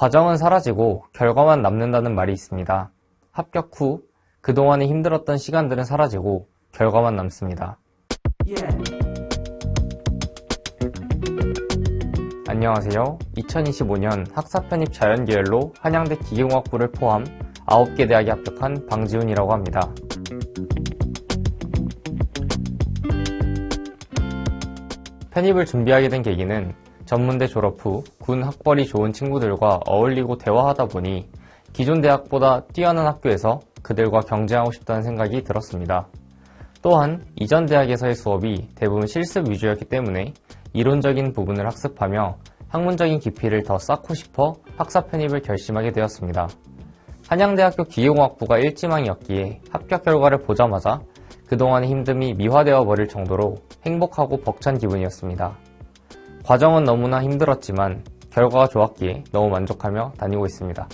과정은 사라지고 결과만 남는다는 말이 있습니다. 합격 후 그동안에 힘들었던 시간들은 사라지고 결과만 남습니다. 안녕하세요. 2025년 학사 편입 자연계열로 한양대 기계공학부를 포함 9개 대학에 합격한 방지훈이라고 합니다. 편입을 준비하게 된 계기는 전문대 졸업 후 군 학벌이 좋은 친구들과 어울리고 대화하다 보니 기존 대학보다 뛰어난 학교에서 그들과 경쟁하고 싶다는 생각이 들었습니다. 또한 이전 대학에서의 수업이 대부분 실습 위주였기 때문에 이론적인 부분을 학습하며 학문적인 깊이를 더 쌓고 싶어 학사 편입을 결심하게 되었습니다. 한양대학교 기계공학부가 일지망이었기에 합격 결과를 보자마자 그동안의 힘듦이 미화되어 버릴 정도로 행복하고 벅찬 기분이었습니다. 과정은 너무나 힘들었지만 결과가 좋았기에 너무 만족하며 다니고 있습니다.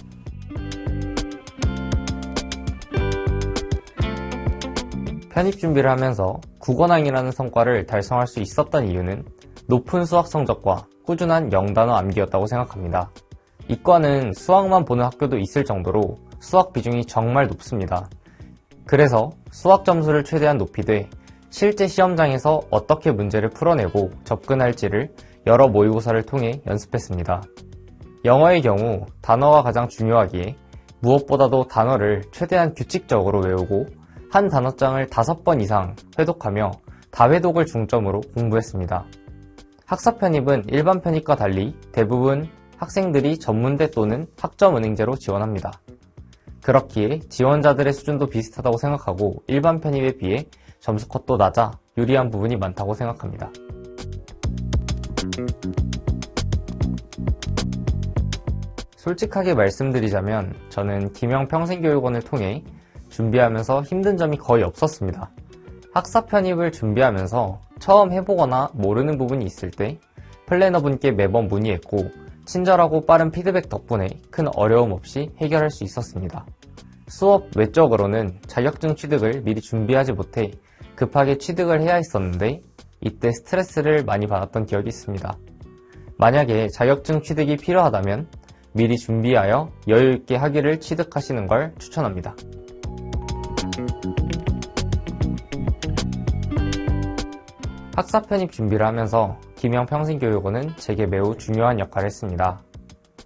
편입 준비를 하면서 국어낭이라는 성과를 달성할 수 있었던 이유는 높은 수학 성적과 꾸준한 영단어 암기였다고 생각합니다. 이과는 수학만 보는 학교도 있을 정도로 수학 비중이 정말 높습니다. 그래서 수학 점수를 최대한 높이되 실제 시험장에서 어떻게 문제를 풀어내고 접근할지를 여러 모의고사를 통해 연습했습니다. 영어의 경우 단어가 가장 중요하기에 무엇보다도 단어를 최대한 규칙적으로 외우고 한 단어장을 다섯 번 이상 회독하며 다회독을 중점으로 공부했습니다. 학사 편입은 일반 편입과 달리 대부분 학생들이 전문대 또는 학점은행제로 지원합니다. 그렇기에 지원자들의 수준도 비슷하다고 생각하고 일반 편입에 비해 점수 컷도 낮아 유리한 부분이 많다고 생각합니다. 솔직하게 말씀드리자면 저는 김영 평생교육원을 통해 준비하면서 힘든 점이 거의 없었습니다. 학사 편입을 준비하면서 처음 해보거나 모르는 부분이 있을 때 플래너분께 매번 문의했고 친절하고 빠른 피드백 덕분에 큰 어려움 없이 해결할 수 있었습니다. 수업 외적으로는 자격증 취득을 미리 준비하지 못해 급하게 취득을 해야 했었는데 이때 스트레스를 많이 받았던 기억이 있습니다. 만약에 자격증 취득이 필요하다면 미리 준비하여 여유있게 학위를 취득하시는 걸 추천합니다. 학사 편입 준비를 하면서 김영 평생교육원은 제게 매우 중요한 역할을 했습니다.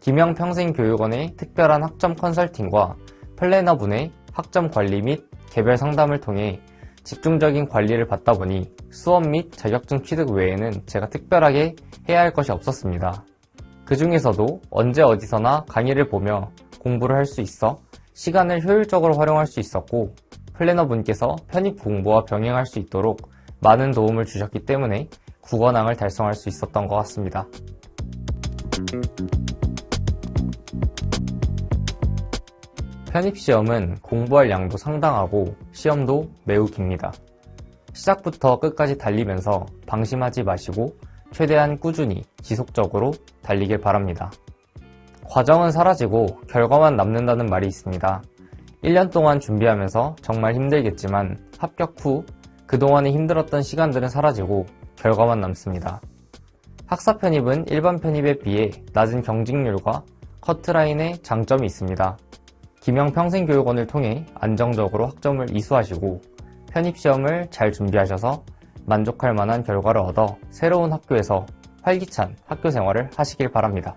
김영 평생교육원의 특별한 학점 컨설팅과 플래너분의 학점 관리 및 개별 상담을 통해 집중적인 관리를 받다 보니 수업 및 자격증 취득 외에는 제가 특별하게 해야 할 것이 없었습니다. 그 중에서도 언제 어디서나 강의를 보며 공부를 할 수 있어 시간을 효율적으로 활용할 수 있었고 플래너 분께서 편입 공부와 병행할 수 있도록 많은 도움을 주셨기 때문에 국어낭을 달성할 수 있었던 것 같습니다. 편입시험은 공부할 양도 상당하고 시험도 매우 깁니다. 시작부터 끝까지 달리면서 방심하지 마시고 최대한 꾸준히 지속적으로 달리길 바랍니다. 과정은 사라지고 결과만 남는다는 말이 있습니다. 1년 동안 준비하면서 정말 힘들겠지만 합격 후 그동안에 힘들었던 시간들은 사라지고 결과만 남습니다. 학사 편입은 일반 편입에 비해 낮은 경직률과 커트라인의 장점이 있습니다. 김영 평생교육원을 통해 안정적으로 학점을 이수하시고 편입시험을 잘 준비하셔서 만족할 만한 결과를 얻어 새로운 학교에서 활기찬 학교 생활을 하시길 바랍니다.